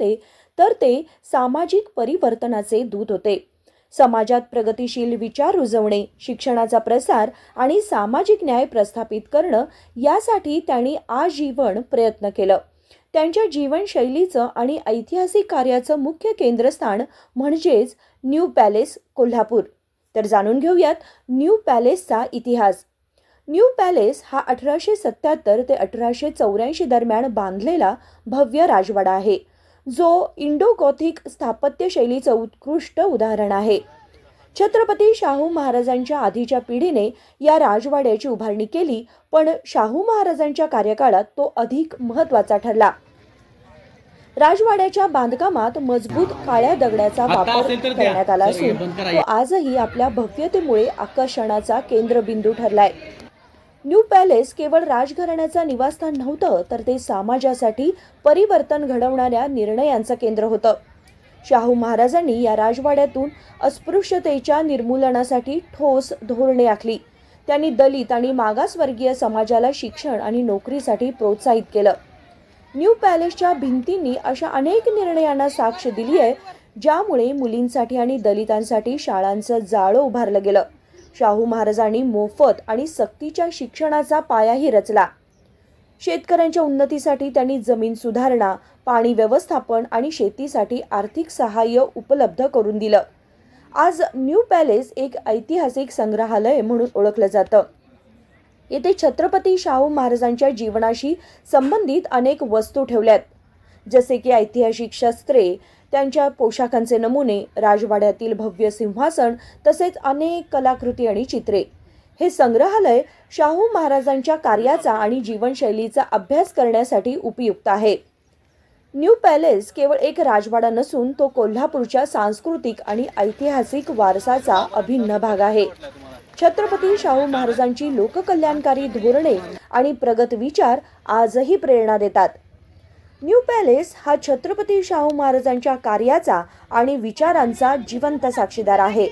होते तर ते सामाजिक परिवर्तनाचे दूत होते. समाजात प्रगतिशील विचार रुजवणे शिक्षणाचा प्रसार आणि सामाजिक न्याय प्रस्थापित करणं यासाठी त्यांनी आजीवन प्रयत्न केलं. त्यांच्या जीवनशैलीचं आणि ऐतिहासिक कार्याचं मुख्य केंद्रस्थान म्हणजेच न्यू पॅलेस कोल्हापूर. तर जाणून घेऊयात न्यू पॅलेसचा इतिहास. न्यू पॅलेस हा अठराशे सत्याहत्तर ते अठराशे चौऱ्याऐंशी दरम्यान बांधलेला भव्य राजवाडा आहे. जो इंडो गॉथिक स्थापत्य शैलीचं उत्कृष्ट उदाहरण आहे छत्रपती शाहू महाराजांच्या आधीच्या पिढीने या राजवाड्याची उभारणी केली पण शाहू महाराजांच्या कार्यकाळात तो अधिक महत्त्वाचा ठरला राजवाड्याच्या बांधकामात मजबूत काळ्या दगडाचा वापर. करण्यात आला असून. तो आजही आपल्या भव्यतेमुळे आकर्षणाचा केंद्रबिंदू ठरलाय न्यू पॅलेस केवळ राजघराण्याचं निवासस्थान नव्हतं तर ते समाजासाठी परिवर्तन घडवणाऱ्या निर्णयांचं केंद्र होतं. शाहू महाराजांनी या राजवाड्यातून अस्पृश्यतेच्या निर्मूलनासाठी ठोस धोरणे आखली. त्यांनी दलित आणि मागासवर्गीय समाजाला शिक्षण आणि नोकरीसाठी प्रोत्साहित केलं. न्यू पॅलेसच्या भिंतींनी अशा अनेक निर्णयांना साक्ष दिली आहे ज्यामुळे मुलींसाठी आणि दलितांसाठी शाळांचं जाळं उभारलं गेलं. शाहू महाराजांनी मोफत आणि सक्तीच्या शिक्षणाचा पायाही रचला. शेतकऱ्यांच्या उन्नतीसाठी त्यांनी जमीन सुधारणा पाणी व्यवस्थापन आणि शेतीसाठी आर्थिक सहाय्य उपलब्ध करून दिलं. आज न्यू पॅलेस एक ऐतिहासिक संग्रहालय म्हणून ओळखलं जातं. येथे छत्रपती शाहू महाराजांच्या जीवनाशी संबंधित अनेक वस्तू ठेवल्यात. जसे की ऐतिहासिक शस्त्रे त्यांच्या पोशाखांचे नमुने राजवाड्यातील भव्य सिंहासन तसेच अनेक कलाकृती आणि चित्रे. हे संग्रहालय शाहू महाराजांच्या कार्याचा आणि जीवनशैलीचा अभ्यास करण्यासाठी उपयुक्त आहे. न्यू पॅलेस केवळ एक राजवाडा नसून तो कोल्हापूरच्या सांस्कृतिक आणि ऐतिहासिक वारसाचा अभिन्न भाग आहे. छत्रपती शाहू महाराजांची लोककल्याणकारी धोरणे आणि प्रगत विचार आजही प्रेरणा देतात. न्यू पॅलेस हा छत्रपती शाहू महाराजांच्या कार्याचा आणि विचारांचा जिवंत साक्षीदार आहे.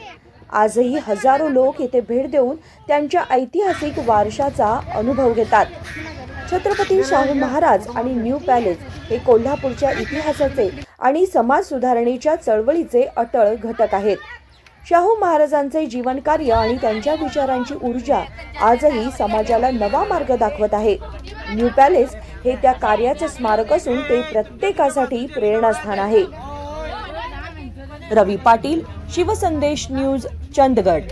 आजही हजारो लोक येथे भेट देऊन त्यांच्या ऐतिहासिक वारशाचा अनुभव घेतात. छत्रपती शाहू महाराज आणि न्यू पॅलेस हे कोल्हापूरच्या इतिहासाचे आणि समाज सुधारणेच्या चळवळीचे अटळ घटक आहेत. शाहू महाराजांचे जीवनकार्य आणि त्यांच्या विचारांची ऊर्जा आजही समाजाला नवा मार्ग दाखवत आहे. न्यू पॅलेस हे त्या कार्याचे स्मारक असून ते प्रत्येकासाठी प्रेरणास्थान आहे. रवी पाटील शिवसंदेश न्यूज चंदगड.